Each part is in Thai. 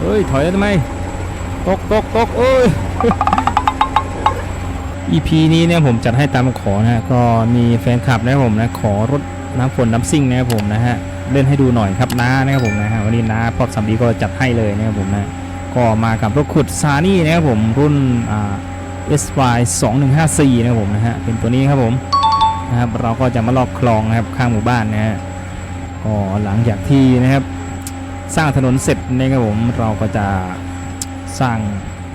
เฮ้ย ถอยได้ทำไม ตกตกตกเอ้ย EP นี้เนี่ยผมจัดให้ตามขอนะฮะก็มีแฟนคลับนะผมนะขอรถน้ำฝนน้ำซิ่งนะครับผมนะฮะเล่นให้ดูหน่อยครับน้านะครับผมนะฮะวันนี้น้าพอดสัมดีก็จัดให้เลยนะครับผมนะก็มากับรถขุดซานี่นะครับผมรุ่นอ่า SY 2154นะครับผมนะฮะเป็นตัวนี้ครับผมนะครับเราก็จะมาลอกคลองนะครับข้างหมู่บ้านนะฮะก็หลังจากที่นะครับ สร้างถนนเสร็จนะครับผมเราก็จะสร้าง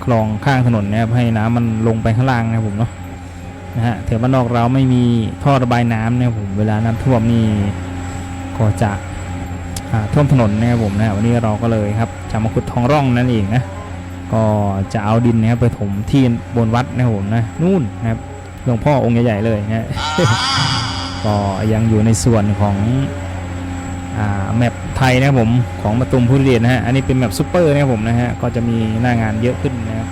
คลองข้างถนนนะครับให้น้ำมันลงไปข้างล่างนะครับผมเนาะนะฮะแถวบ้านนอกเราไม่มีท่อระบายน้ำนะครับผมเวลาน้ำท่วมนี่ก็จะท่วมถนนนะครับผมนะวันนี้เราก็เลยครับจะมาขุดท้องร่องนั่นเองนะก็จะเอาดินนะครับไปถมที่บนวัดนะครับผมนะนู่นนะครับหลวงพ่อองค์ใหญ่ๆเลยนะก็ยังอยู่ในส่วนของอ่าแมป ไทยนะครับผมของมาตุมผู้เรียนนะฮะอันนี้เป็นแมปซูเปอร์นะครับผมนะฮะก็จะมีหน้างานเยอะขึ้นนะครับ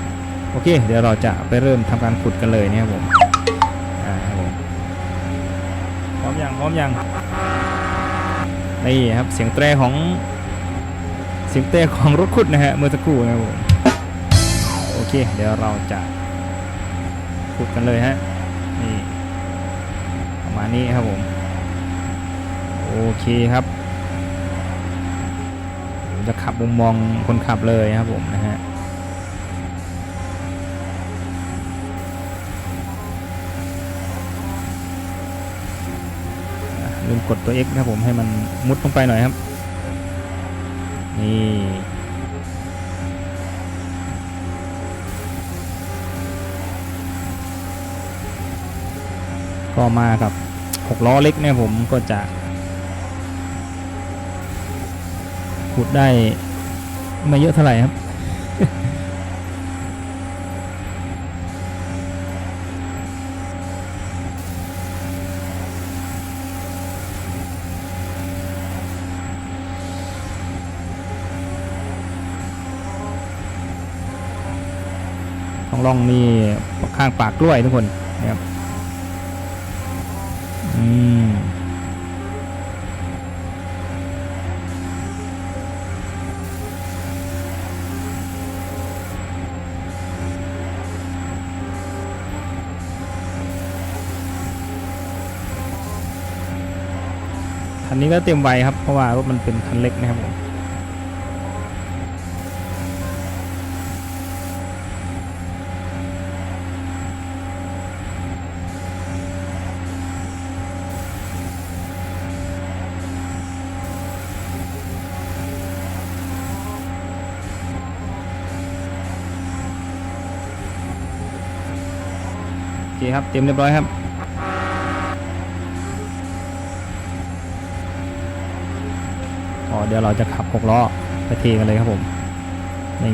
โอเค เดี๋ยวเราจะไปเริ่มทำการขุดกันเลยนะครับผมอ่าครับผมพร้อมยังพร้อมยังนี่ครับเสียงแตรของเสียงแตรของรถขุดนะฮะเมื่อสักครู่นะครับผมโอเค เดี๋ยวเราจะขุดกันเลยฮะนี่ประมาณนี้ครับผมโอเคครับ ผมจะขับมุมมองคนขับเลยครับผมนะฮะอะลืมกดตัว X นะครับผมให้มันมุดลงไปหน่อยครับ นี่ก็มากับ6ล้อเล็กเนี่ยผมก็จะ ขุดได้ไม่เยอะเท่าไหร่ครับท้องร่องนี่ข้างปากกล้วยทุกคนนะครับ อืม คันนี้ก็เต็มไวครับ เพราะว่ารถมันเป็นคันเล็กนะครับผมโอเคครับ เต็มเรียบร้อยครับ อ๋อเดี๋ยวเราจะขับหกล้อไปเทกันเลยครับผมนี่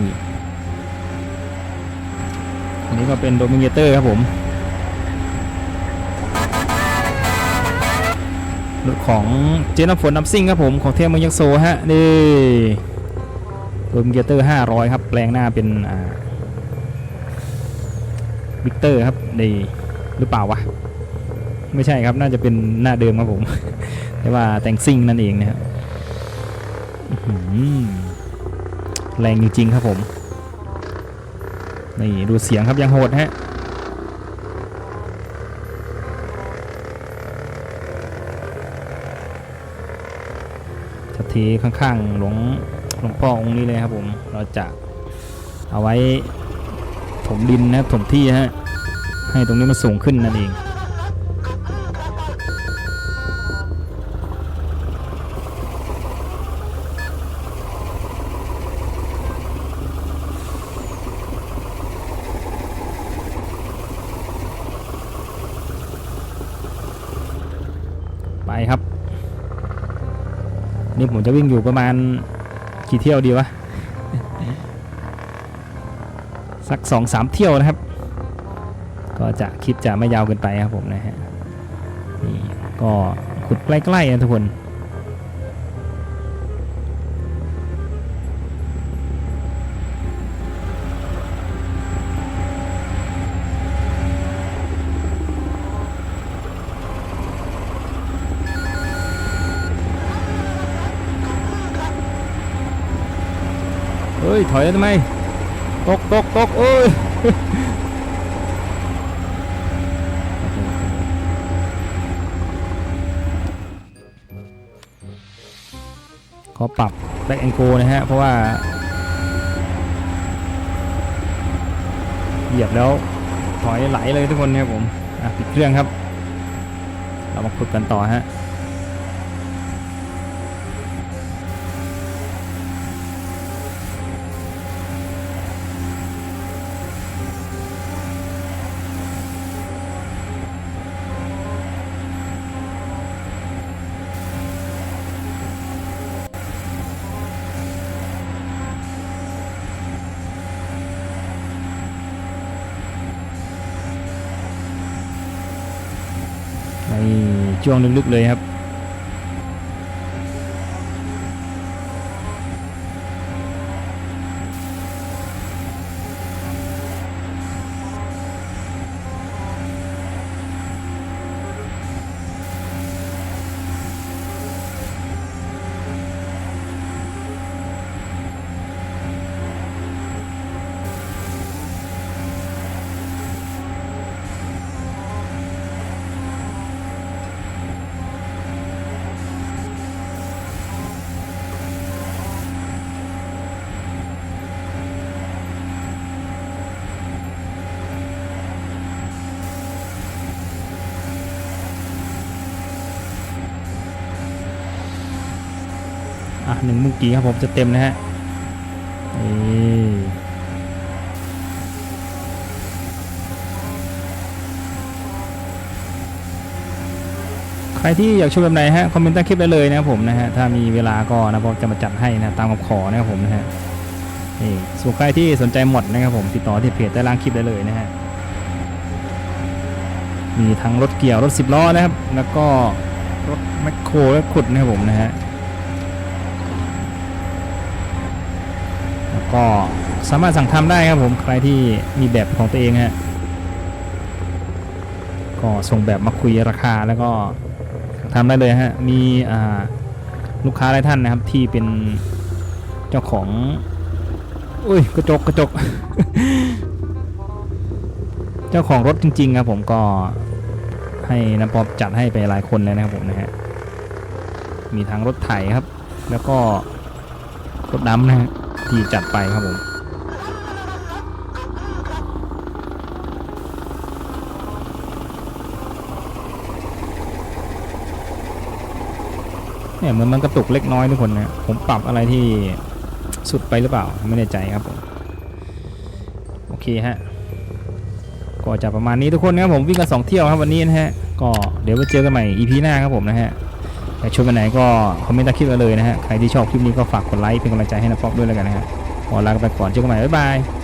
อันนี้ก็เป็นโดมิเนเตอร์ครับผมรถของเจนฝนน้ำซิ่งครับผมของเทมเมืองยักษ์โซฮะนี่โดมิเนเตอร์ 500 ครับ แปลงหน้าเป็นอ่าวิกเตอร์ครับนี่หรือเปล่าวะไม่ใช่ครับน่าจะเป็นหน้าเดิมครับผมแต่ว่าแต่งซิ่งนั่นเองนะครับ แรงจริงๆครับผม นี่ดูเสียงครับยังโหดฮะจะเทข้างๆหลวงหลวงพ่อองค์นี้เลยครับผม เราจะเอาไว้ถมดินนะถมที่ฮะ ให้ตรงนี้มันสูงขึ้นนั่นเอง ไปครับ นี่ผมจะวิ่งอยู่ประมาณกี่เที่ยวดีวะ สักสองสามเที่ยวนะครับ ก็จะคลิปจะไม่ยาวเกินไปครับผมนะฮะนี่ก็ขุดใกล้ๆนะทุกคน ฮ้ยถอยทำไมตกตกตกโอ้ยขอปรับแบ็กแองโกนะฮะ เพราะว่า เหยียบแล้วถอยไหลเลยทุกคนนะครับผมปิดเครื่องครับ เรามาขุดกันต่อฮะ ช่วงลึกๆเลยครับ หนึ่งมุกกี้ครับผมจะเต็มนะฮะใครที่อยากชมแบบไหนฮะคอมเมนต์ใต้คลิปได้เลยนะครับผมนะฮะถ้ามีเวลาก็นะผมจะมาจัดให้นะตามคำขอนะครับผมนะฮะนี่ส่วนใครที่สนใจหมดนะครับผมติดต่อที่เพจใต้ล่างคลิปได้เลยนะฮะมีทั้งรถเกี่ยวรถสิบล้อนะครับ แล้วก็รถแมคโครและขุดนะครับผมนะฮะ แล้ว ก็สามารถสั่งทำได้ครับผมใครที่มีแบบของตัวเองฮะก็ส่งแบบมาคุยราคาแล้วก็ทำได้เลยฮะมีลูกค้าหลายท่านนะครับที่เป็นเจ้าของอุ้ยกระจกกระจก เจ้าของรถจริง ๆ ครับผมก็ให้น้ำปอบจัดให้ไปหลายคนเลยนะครับผมนะฮะมีทั้งรถไถครับ แล้วก็รถดำนะฮะ ที่จัดไปครับผมเนี่ยเหมือนมันกระตุกเล็กน้อยทุกคนนะผมปรับอะไรที่สุดไปหรือเปล่า ไม่แน่ใจครับผม โอเคฮะ ก็จะประมาณนี้ทุกคนนะครับผมวิ่งกันสองเที่ยวครับวันนี้นะฮะ ก็เดี๋ยวไปเจอกันใหม่ EP หน้าครับผมนะฮะ แต่ชมกันไหนก็คอมเมนต์ใต้คลิปมาเลยนะฮะ ใครที่ชอบคลิปนี้ก็ฝากกดไลค์เป็นกำลังใจให้นะป๊อกด้วยแล้วกันนะฮะขอลาไปก่อนเจอกันใหม่บ๊ายบาย